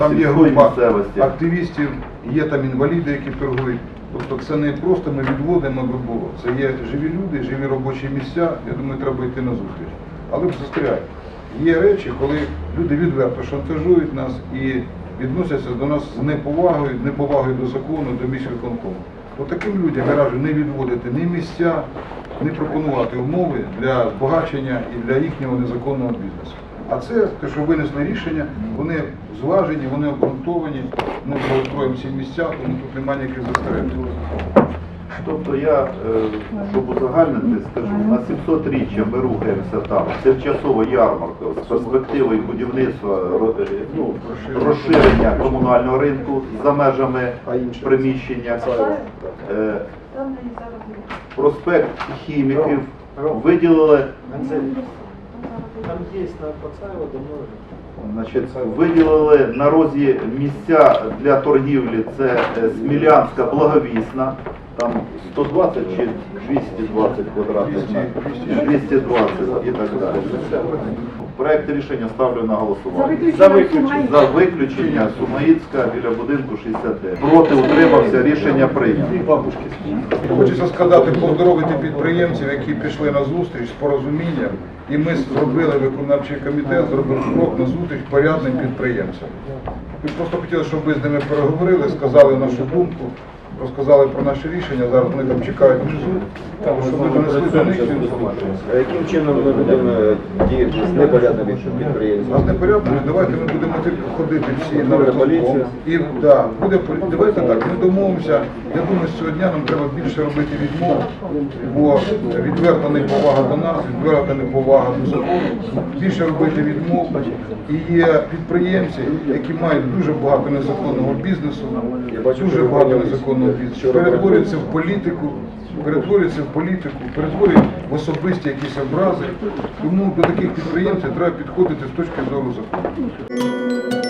Там є група активістів, є там інваліди, які торгують. Тобто це не просто ми відводимо, було. Це є живі люди, живі робочі місця. Я думаю, треба йти на зустріч. Але застряють. Є речі, коли люди відверто шантажують нас і відносяться до нас з неповагою, неповагою до закону, до міськвиконкому. От таким людям я раджу не відводити ні місця, не пропонувати умови для збагачення і для їхнього незаконного бізнесу. А це те, що винесли рішення, вони зважені, вони обґрунтовані, ми благоустроїмо ці місця, тому тут немає ніяких застережень. Тобто я, е, щоб узагальнити, скажу, на 700 річчя ми рухаємося там, тимчасова ярмарка з перспективою будівництва, е, ну, розширення. комунального ринку за межами приміщення, Е, проспект хіміків, виділили Там є на Пацаева давно. Значить, виділили на розі місця для торгівлі, це е, Смілянська благовісна, там 120 чи 220 квадратних метрів, 220 і так далі. Проект рішення ставлю на голосування. За виключення. За виключення Сумаїцька біля будинку 69. Проти утримався, рішення прийнято. Хочеться сказати, поздоровити підприємців, які пішли на зустріч з порозумінням, і ми зробили виконавчий комітет, зробив крок на зустріч порядним підприємцям. Ми просто хотіли, щоб ви з ними переговорили, сказали нашу думку, розказали про наші рішення. Зараз вони там чекають внизу, щоб ми донесли до них цю інформацію. А яким чином ми будемо діяти з непорядними підприємцями? нас непорядно, давайте ми будемо тільки ходити всі на виконком. І да, буде полі- Давайте так, ми домовимося. Я думаю, з цього дня нам треба більше робити відмов, бо відверта неповага до нас, відверта неповага до закону. Більше робити відмов. І є підприємці, які мають дуже багато незаконного бізнесу, Я бачу, дуже ви багато незаконного Перетворюється в політику. Перетворюється в політику, перетворюється в особисті якісь образи. Тому до таких підприємців треба підходити з точки зору закону.